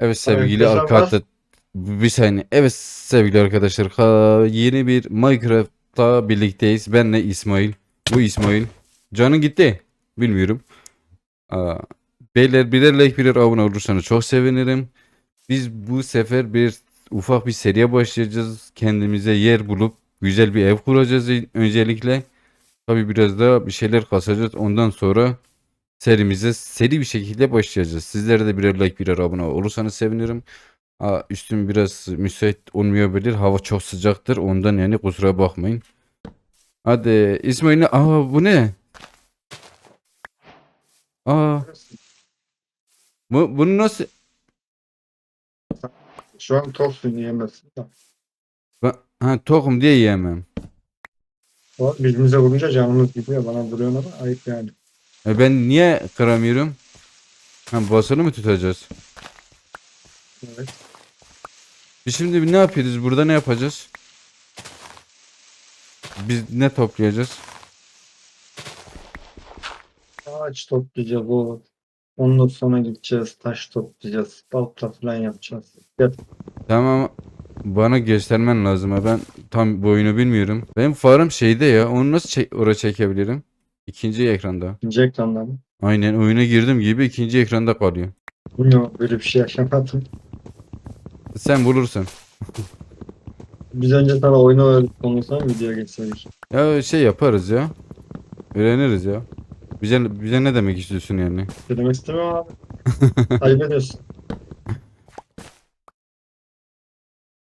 Evet sevgili Arkadaşlar var. arkadaşlar bir saniye. Evet sevgili arkadaşlar ka- yeni bir Minecraft'ta birlikteyiz. Benle İsmail. Bu İsmail. Canı gitti. Bilmiyorum. Aa, beyler birer like birer abone olursanız çok sevinirim. Biz bu sefer bir ufak bir seriye başlayacağız. Kendimize yer bulup güzel bir ev kuracağız öncelikle. Tabii biraz da bir şeyler kasacağız. Ondan sonra serimize seri bir şekilde başlayacağız. Sizlere de birer like birer abone olursanız sevinirim. Aa, üstüm biraz müsait olmayabilir. Hava çok sıcaktır. Ondan yani kusura bakmayın. Hadi İsmail aa bu ne? Aa bu bunu nasıl Şu an toksun yiyemezsin. ben, ha tokum diye yiyemem. O birbirimize vurunca canımız gidiyor. Bana vuruyorsun ama ayıp yani. E ben niye kıramıyorum? Ha basılı mı tutacağız? Evet. Biz şimdi ne yapıyoruz? Burada ne yapacağız? Biz ne toplayacağız? Ağaç toplayacağız o. Ondan sonra gideceğiz. Taş toplayacağız. Balta falan yapacağız. Gel. Tamam bana göstermen lazım ben tam bu oyunu bilmiyorum. Benim farım şeyde ya onu nasıl çek oraya çekebilirim? İkinci ekranda. İkinci ekrandan mı? Aynen oyuna girdim gibi ikinci ekranda kalıyor. Bilmiyorum böyle bir şey yaşamadım. Sen bulursun. Biz önce sana oyunu öğretip ondan sonra videoya geçseydik. Ya şey yaparız ya. Öğreniriz ya. Bize, bize ne demek istiyorsun yani? Ne demek istemiyorum abi. Ayıp ediyorsun.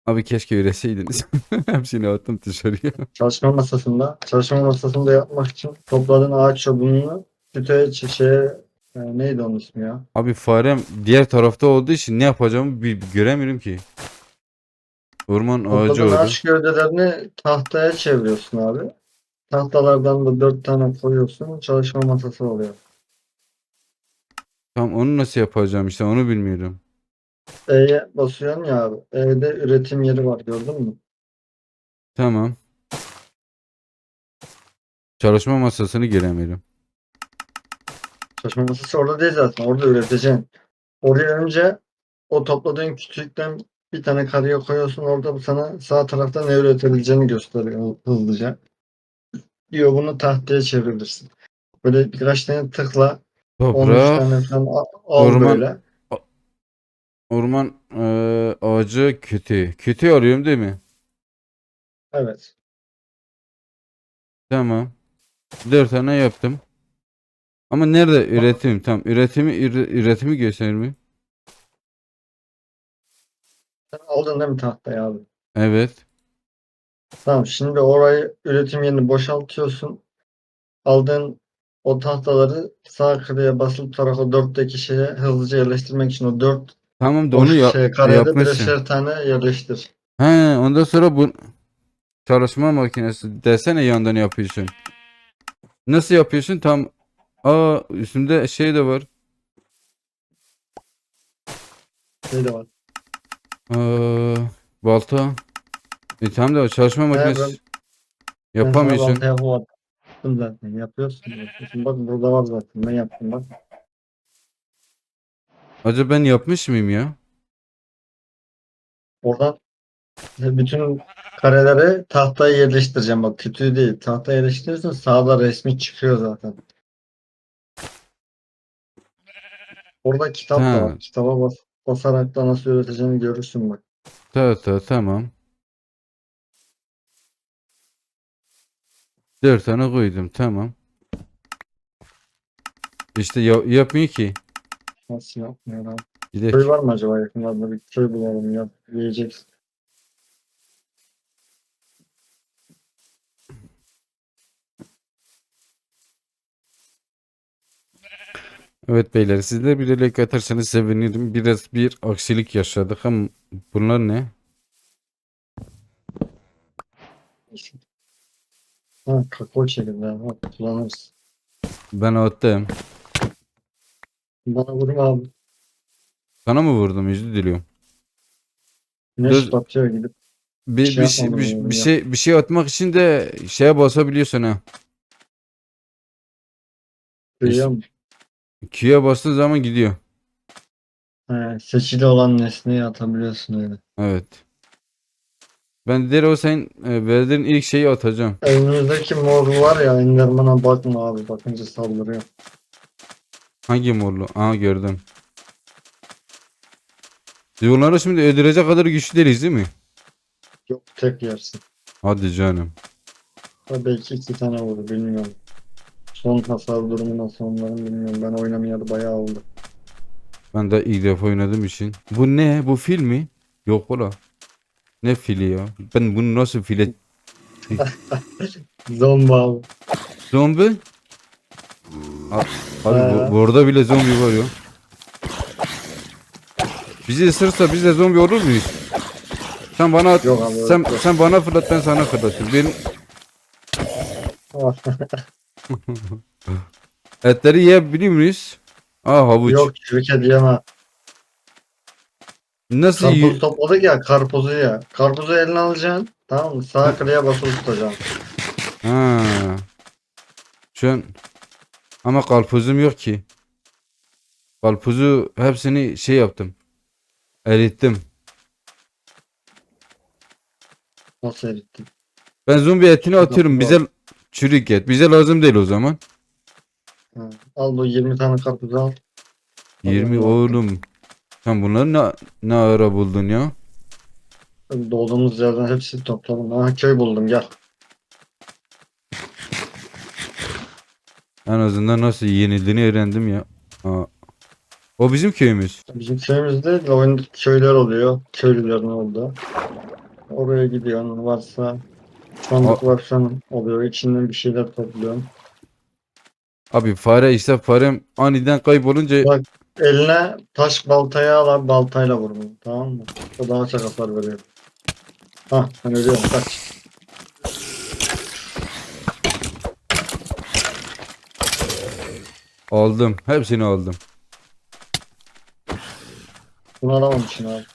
Abi keşke öğretseydiniz. Hepsini attım dışarıya. Çalışma masasında, çalışma masasında yapmak için topladığın ağaç çubuğunu kütüğe şeye e, neydi onun ismi ya? Abi farem diğer tarafta olduğu için ne yapacağımı bir, bir göremiyorum ki. Orman ağacı Topladığın orada. ağaç gövdelerini tahtaya çeviriyorsun abi. Tahtalardan da dört tane koyuyorsun. Çalışma masası oluyor. Tamam onu nasıl yapacağım işte onu bilmiyorum. E'ye basıyorsun ya abi. E'de üretim yeri var gördün mü? Tamam. Çalışma masasını göremiyorum. Çalışma masası orada değil zaten. Orada üreteceksin. Oraya önce o topladığın kütükten bir tane kareye koyuyorsun. Orada bu sana sağ tarafta ne üretebileceğini gösteriyor hızlıca. Diyor bunu tahtaya çevirebilirsin. Böyle birkaç tane tıkla 13 Toprak, tane falan al, al orman- böyle. Orman eee, ağacı kötü. Kötü arıyorum değil mi? Evet. Tamam. Dört tane yaptım. Ama nerede üretim? Tam üretimi üre- üretimi gösterir mi? Sen aldın değil mi tahtayı abi? Evet. Tamam şimdi orayı üretim yerini boşaltıyorsun. Aldığın o tahtaları sağ kırıya basılı tarafa dörtteki şeye hızlıca yerleştirmek için o dört Tamam da onu ya- şey, yapmışsın. birer tane yerleştir. He, ondan sonra bu çalışma makinesi desene yandan yapıyorsun. Nasıl yapıyorsun? Tam Aa üstünde şey de var. Şey de var. Aa, balta. E tamam da çalışma makinesi ben- Ben sana yapamıyorsun. balta yapamadım. Yaptım zaten. Yapıyorsun. yapıyorsun. Bak burada var zaten. Ben yaptım bak. Acaba ben yapmış mıyım ya? Oradan bütün kareleri tahtaya yerleştireceğim. Bak kütüğü değil. Tahtaya yerleştirirsen sağda resmi çıkıyor zaten. Orada kitap da Ha. var. Kitaba bas, basarak da nasıl üreteceğini görürsün bak. Ta ta tamam. Dört tane koydum tamam. İşte ya- yapmıyor ki. Nasıl yapmıyor abi? Gidelim. Köy var mı acaba yakınlarda? Bir köy bulalım ya. Yiyeceksin. Evet beyler sizler bir like atarsanız sevinirim. Biraz bir aksilik yaşadık ama bunlar ne? Ha kakao. Ha, kullanırız. Ben attım. Bana vurma abi. Sana mı vurdum? Özür diliyorum. Güneş Dur. batıyor gidip. Bir, Şey bir, şey, yapmadım bir, bir ya. şey bir şey atmak için de şeye basabiliyorsun ha. Duyuyor musun? Q'ya bastığın zaman gidiyor. He, seçili olan nesneyi atabiliyorsun öyle. Evet. Ben direkt o sen e, verdiğin ilk şeyi atacağım. Önümüzdeki mor var ya Enderman'a bakma abi bakınca saldırıyor. Hangi morlu? Aha gördüm. Biz onları şimdi öldürecek kadar güçlü değiliz değil mi? Yok tek yersin. Hadi canım. Ha, belki iki tane vurdu bilmiyorum. Son hasar durumu nasıl onların bilmiyorum. Ben oynamayalı bayağı oldu. Ben de ilk defa oynadığım için. Bu ne? Bu fil mi? Yok ola. Ne fili ya? Ben bunu nasıl file... Zombi abi. Zombi? Abi bu, burada bile zombi var ya. Bizi ısırırsa biz de zombi olur muyuz? Sen bana at, Yok abi, sen yok. sen bana fırlat ben sana fırlatayım. Benim etleri yiyebiliyor muyuz? Aa havuç. Yok çürük diyemem. Nasıl Karpuz yiyor? topladık ya karpuzu ya. Karpuzu eline alacaksın. Tamam mı? Sağ kliğe basılı tutacaksın. Ha. Şu an ama karpuzum yok ki. Karpuzu hepsini şey yaptım. Erittim. Nasıl erittin? Ben zombi etini atıyorum. Bize çürük et. Bize lazım değil o zaman. Ha. Al bu 20 tane karpuzu al. 20 Tamam, oğlum. Sen bunları ne, ne ara buldun ya? Doğduğumuz yerden hepsini topladım. Aha köy buldum gel. En azından nasıl yenildiğini öğrendim ya. Aa. O bizim köyümüz. Bizim köyümüzde de oyunda köyler oluyor. Köylülerin oldu. Oraya gidiyorsun varsa sandık varsa oluyor. İçinden bir şeyler topluyorsun. Abi fare işte farem aniden kaybolunca Bak eline taş baltayı al baltayla vur bunu. Tamam mı? O daha çok hasar veriyor. Hah ben ölüyorum kaç. Aldım. Hepsini aldım. Bunu alamamışsın abi.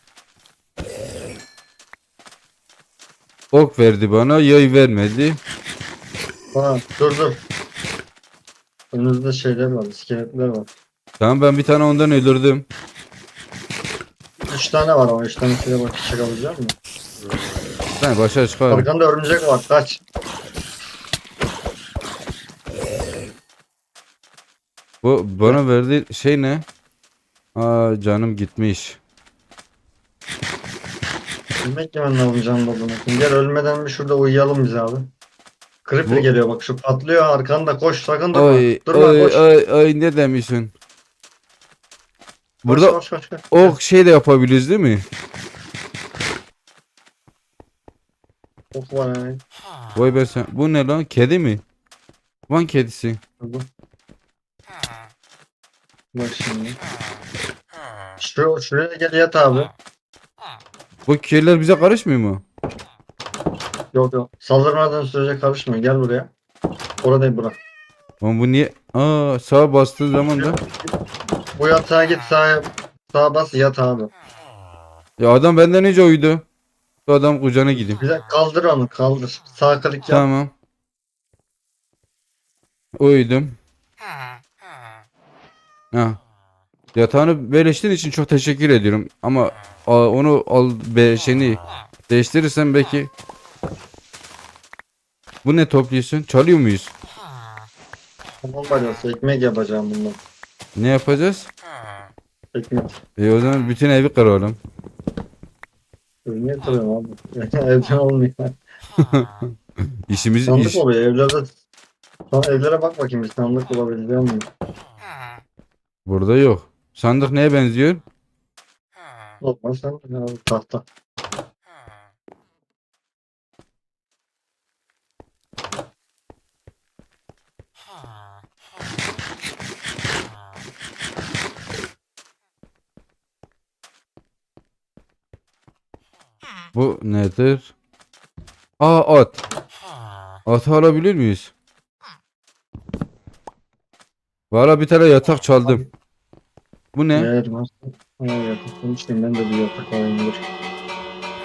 Ok verdi bana, yay vermedi. Ha dur dur. Önümüzde şeyler var, iskeletler var. Tamam ben bir tane ondan öldürdüm. Üç tane var ama üç tanesiyle bak çıkabilecek misin? Ben başa çıkarım. Arkanda örümcek var kaç. Bu bana verdiği şey ne? Aa canım gitmiş. Bilmek yemen lazım can olduğunu. Gel ölmeden bir şurada uyuyalım biz abi. Creeper Bu- geliyor bak şu patlıyor arkanda koş sakın durma. Ay durma ay koş. ay ay ne demişsin? Burada koş, koş, koş. ok şey de yapabiliriz değil mi? Ok var yani. Vay be sen. Bu ne lan? Kedi mi? Van kedisi. Bu. Bak şimdi. Şu, şuraya gel yat abi. Bu kediler bize karışmıyor mu? Yok yok. Saldırmadan sürece karışma. Gel buraya. Orada bırak. Ama bu niye? Aa sağa bastığı zaman da. Bu yatağa git sağa, sağa bas yat abi. Ya adam benden önce uyudu. Bu adam kucağına gideyim. Bir de kaldır onu kaldır. Sağ klik yap. Tamam. Uyudum. Ha. Yatağını beleştiğin için çok teşekkür ediyorum. Ama a, onu al be şeyini değiştirirsen belki. Bu ne topluyorsun? Çalıyor muyuz? Tamam balyası ekmek yapacağım bundan. Ne yapacağız? Ekmek. E o zaman bütün evi kıralım. Niye kırıyorum abi? Evden olmuyor. İşimiz Sandık iş. oluyor evlerde. Son evlere bak bakayım bir sandık bulabiliyor muyum? Burada yok. Sandık neye benziyor? Sandık abi tahta. Bu nedir? Aa at. Atı alabilir miyiz? Valla bir tane yatak çaldım. Bu ne? Eğer varsa. Ha yatak demiştim ben de bir yatak alayım dur.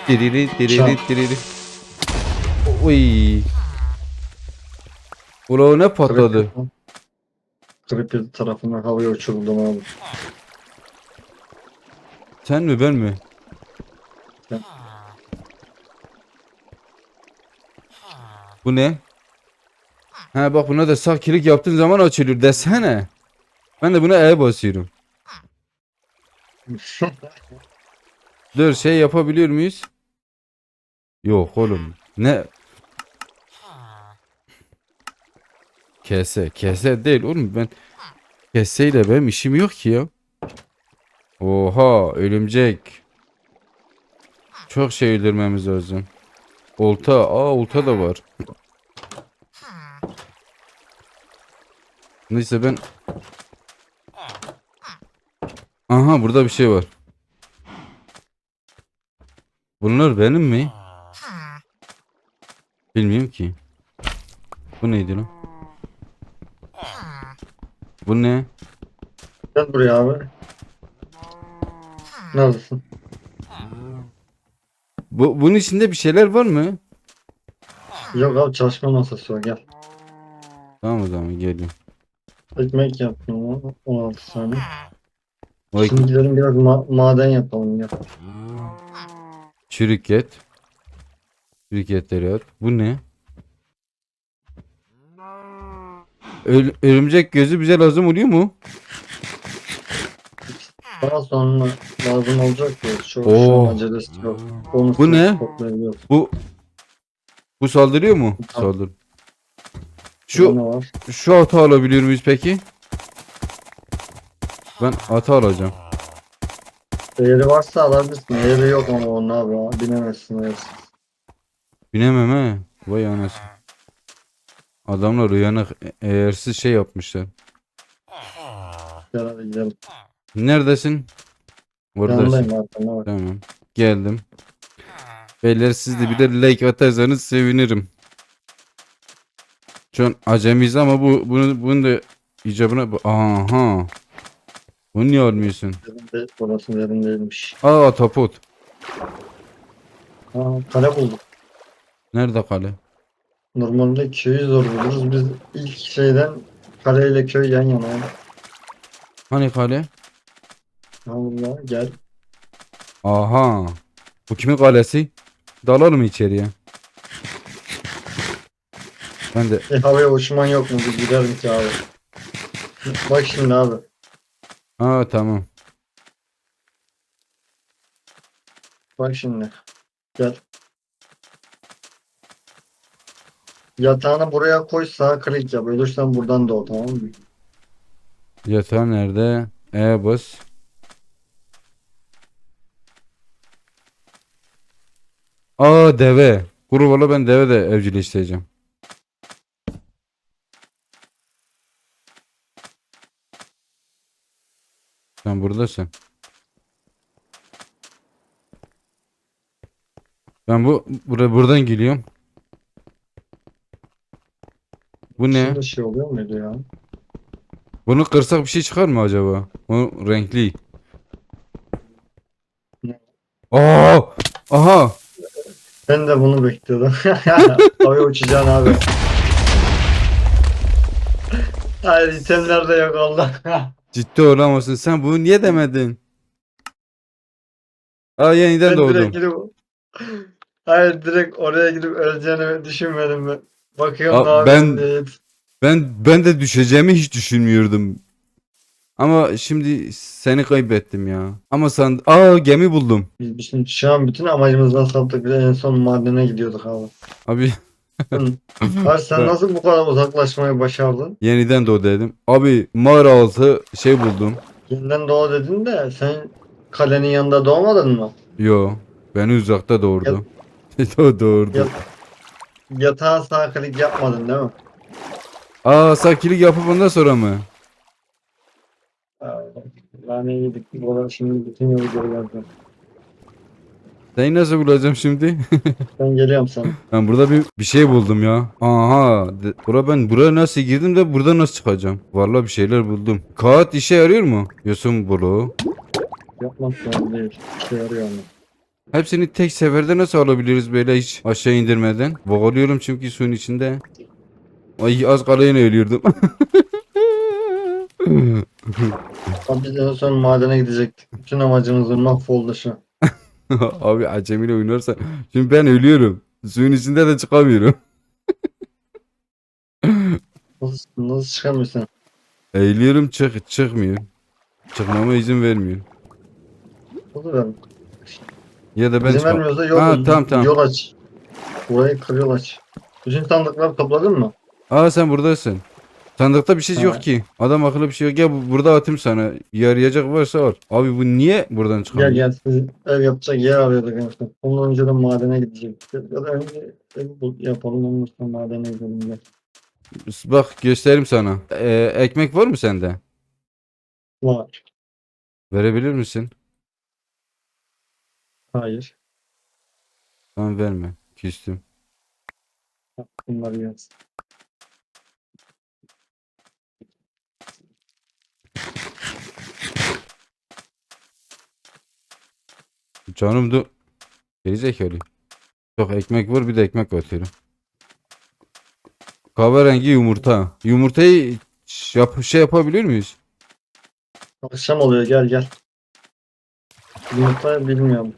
Diriri diriri Çal. diriri. Uy. Ula o ne patladı? Creeper tarafından havaya uçuruldum abi. Sen mi ben mi? Bu ne? Ha bak buna da sağ klik yaptığın zaman açılıyor desene. Ben de buna E basıyorum. Dur şey yapabiliyor muyuz? Yok oğlum. Ne? Kese. Kese değil oğlum ben. Keseyle benim işim yok ki ya. Oha örümcek. Çok şey öldürmemiz lazım. Olta. Aa olta da var. Neyse ben... Aha burada bir şey var. Bunlar benim mi? Bilmiyorum ki. Bu neydi lan? Bu ne? Gel buraya abi. Neredesin? Bu, bunun içinde bir şeyler var mı? Yok abi çalışma masası var gel. Tamam o zaman geliyorum. Ekmek yaptım ama 16 saniye. Vay Şimdi gidelim biraz ma- maden yapalım ya. çürük et. Çürük etleri at. Bu ne? Ö- örümcek gözü bize lazım oluyor mu? Daha sonra lazım olacak ya. Çok Oo. şu an acelesi yok. Onu Bu ne? toplayabiliyoruz. Bu bu saldırıyor mu? Tamam. Şu var? şu atı alabiliyor muyuz peki? Ben atı alacağım. Eğri varsa alabilirsin. Eğri yok ama onun abi. ha. Binemezsin eğersiz. Binemem he. Vay anasını. Adamlar uyanık e- eğersiz şey yapmışlar. Gel hadi gidelim. Neredesin? Oradasın. Yanındayım? Tamam. Geldim. Beyler siz de bir de like atarsanız sevinirim. Şu an acemiyiz ama bu bunu bunu da icabına bu- aha. Bunu niye almıyorsun? Burası derin değilmiş. Aa taput. Aa, kale bulduk. Nerede kale? Normalde köyü zor buluruz. Biz ilk şeyden kaleyle köy yan yana. Hani kale? Allah gel. Aha. Bu kimin kalesi? Dalalım mı içeriye? Ben de E, havaya uçman yok mu? Biz giderim ki abi. Bak şimdi abi. Aa tamam. Bak şimdi. Gel. Yatağını buraya koy sağ klik yap. Ölürsen buradan doğ tamam mı? Yatağı nerede? E bas. Aa deve. Kuru valla ben deve de evcilleştireceğim. Sen buradasın. Ben bu buraya buradan geliyorum. Bu ne? Şimdi şey oluyor muydu ya? Bunu kırsak bir şey çıkar mı acaba? O renkli. Aa! Aha! Ben de bunu bekliyordum. Havaya uçacaksın abi. Hayır itemler de yok Allah. Ciddi olamazsın. Sen bunu niye demedin? Aa yeniden ben doğdum. direkt gidip Hayır direkt oraya gidip öleceğini düşünmedim ben. Bakıyorum Aa, daha ben- ben... Ben ben de düşeceğimi hiç düşünmüyordum. Ama şimdi seni kaybettim ya. Ama sen aa gemi buldum. Biz bütün, şu an bütün amacımızdan saptık. Bir de en son madene gidiyorduk abi. Abi Abi sen nasıl bu kadar uzaklaşmayı başardın? yeniden doğ dedim. Abi mağara altı şey buldum. Yeniden doğu dedin de sen kalenin yanında doğmadın mı? Yo beni uzakta doğurdu. Do doğurdu. Yat yatağa sağ klik yapmadın değil mi? Aa sakilik yapıp ondan sonra mı? Ben iyiydik. Bu arada şimdi bütün yolu geri geldim. Seni nasıl bulacağım şimdi? Ben geliyorum sana. Ben burada bir bir şey buldum ya. Aha. de- Bura ben buraya nasıl girdim de burada nasıl çıkacağım? Vallahi bir şeyler buldum. Kağıt işe yarıyor mu? Yosun bulu. Yapmak zorunda değil. İşe yarıyor ama. Hepsini tek seferde nasıl alabiliriz böyle hiç aşağı indirmeden? Boğuluyorum çünkü suyun içinde. Ay az kalaya ölüyordum. Abi biz en son madene gidecektik. Bütün amacımız mahvoldu şu an. Abi acemiyle oynarsan. Şimdi ben ölüyorum. Suyun içinde de çıkamıyorum. Nasıl, nasıl çıkamıyorsun? Eğiliyorum çık çıkmıyor. Çıkmama izin vermiyor. O da ben. Ya da ben İzin çıkam- vermiyorsa yol, Ha, tamam, tamam. yol aç. Burayı kır yol aç. Bütün sandıkları topladın mı? Aa sen buradasın. Sandıkta bir şey Ha. yok ki. Adam akıllı bir şey yok. Gel bu- burada atayım sana. Yarayacak varsa al. Abi bu niye buradan çıkamıyor? Gel gel siz ev yapacak yer arıyorduk en son. Ondan önce de madene gidecektik. Ya da önce ev bul- yapalım ondan sonra madene gidelim gel. Bak göstereyim sana. Ee, ekmek var mı sende? Var. Verebilir misin? Hayır. Tamam verme. Küstüm. Bunları yaz. Canım dur. Gerizekalı. Yok ekmek var bir de ekmek atıyorum. Kahverengi yumurta. Yumurtayı yap şey yapabilir miyiz? Akşam oluyor gel gel. Yumurta bilmiyorum.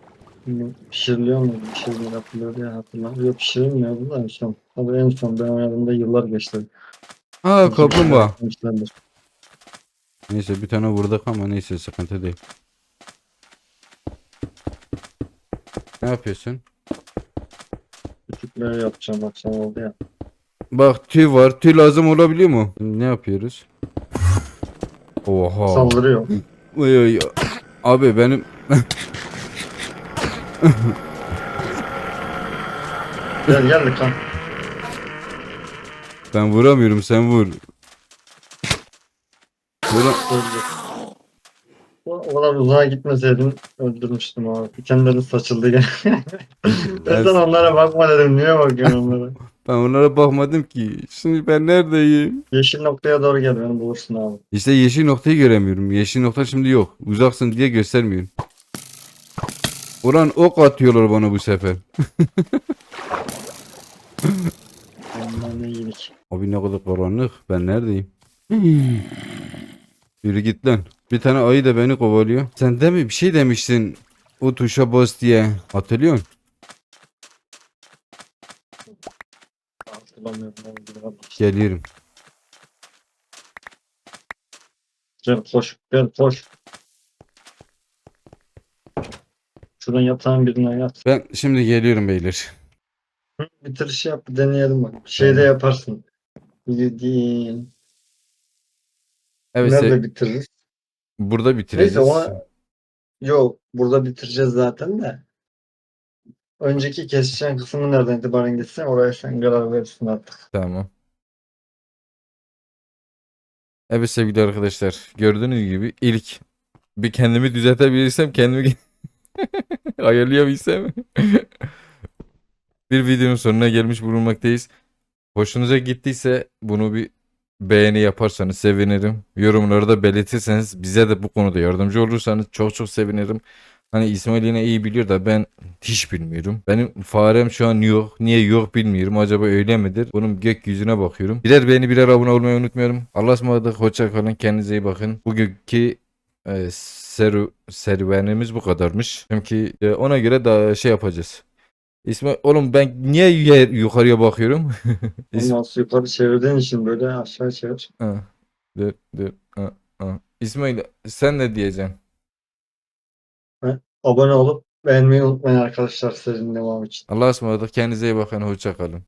Bilmiyorum, Pişiriliyor mu? Pişiriliyor yapılıyor diye hatırlamıyorum. Yok pişirilmiyordu da en son. Tabii en son ben oynadığımda yıllar geçti. Aa kaplumbağa. Neyse bir tane vurduk ama neyse sıkıntı değil. Ne yapıyorsun? Küçükleri yapacağım akşam oldu ya. Bak tüy var. Tüy lazım olabiliyor mu? Ne yapıyoruz? Oha. Saldırıyor. Oy, oy. Abi benim Gel gel kan. ben vuramıyorum sen vur. Vuram. O kadar uzağa gitmeseydim öldürmüştüm abi. Dikenleri saçıldı gene. ben onlara bakma dedim. Niye bakıyorsun onlara? ben onlara bakmadım ki. Şimdi ben neredeyim? Yeşil noktaya doğru gel beni bulursun abi. İşte yeşil noktayı göremiyorum. Yeşil nokta şimdi yok. Uzaksın diye göstermiyor. Ulan ok atıyorlar bana bu sefer. Onlar ne iyilik. Abi ne kadar karanlık. Ben neredeyim? Yürü git lan. Bir tane ayı da beni kovalıyor. Sen de mi bir şey demiştin o tuşa bas diye. Hatırlıyor musun? Hatırlamıyorum. Geliyorum. Gel koş. Gel koş. Şuradan yatağın birine yat. Ben şimdi geliyorum beyler. Hı, Bitirişi yap. bir Deneyelim bak. Şeyde yaparsın. Yediğin. Evet Nerede bitiririz? Burada bitireceğiz. Neyse ona yok burada bitireceğiz zaten de. Önceki keseceğin kısmı nereden itibaren gitsen oraya sen karar verirsin artık. Tamam. Evet sevgili arkadaşlar. Gördüğünüz gibi ilk bir kendimi düzeltebilirsem kendimi ayarlayabilsem bir videonun sonuna gelmiş bulunmaktayız. Hoşunuza gittiyse bunu bir beğeni yaparsanız sevinirim. Yorumlarda belirtirseniz bize de bu konuda yardımcı olursanız çok çok sevinirim. Hani İsmail yine iyi biliyor da ben hiç bilmiyorum. Benim farem şu an yok. Niye yok bilmiyorum. Acaba öyle midir? Bunun gökyüzüne bakıyorum. Birer beğeni birer abone olmayı unutmuyorum. Allah'a ısmarladık. Hoşça. Kendinize iyi bakın. Bugünkü e, seru, serüvenimiz bu kadarmış. Çünkü e, ona göre daha şey yapacağız. İsmail oğlum ben niye yer, yukarıya bakıyorum? İs- sonra yukarı çevirdiğin için böyle aşağı çevir. Ha, dur, dur, ha, ha. İsmail sen ne diyeceksin? Abone olup beğenmeyi unutmayın arkadaşlar serinin devamı için. Allah'a ısmarladık. Kendinize iyi bakın. Hoşça kalın.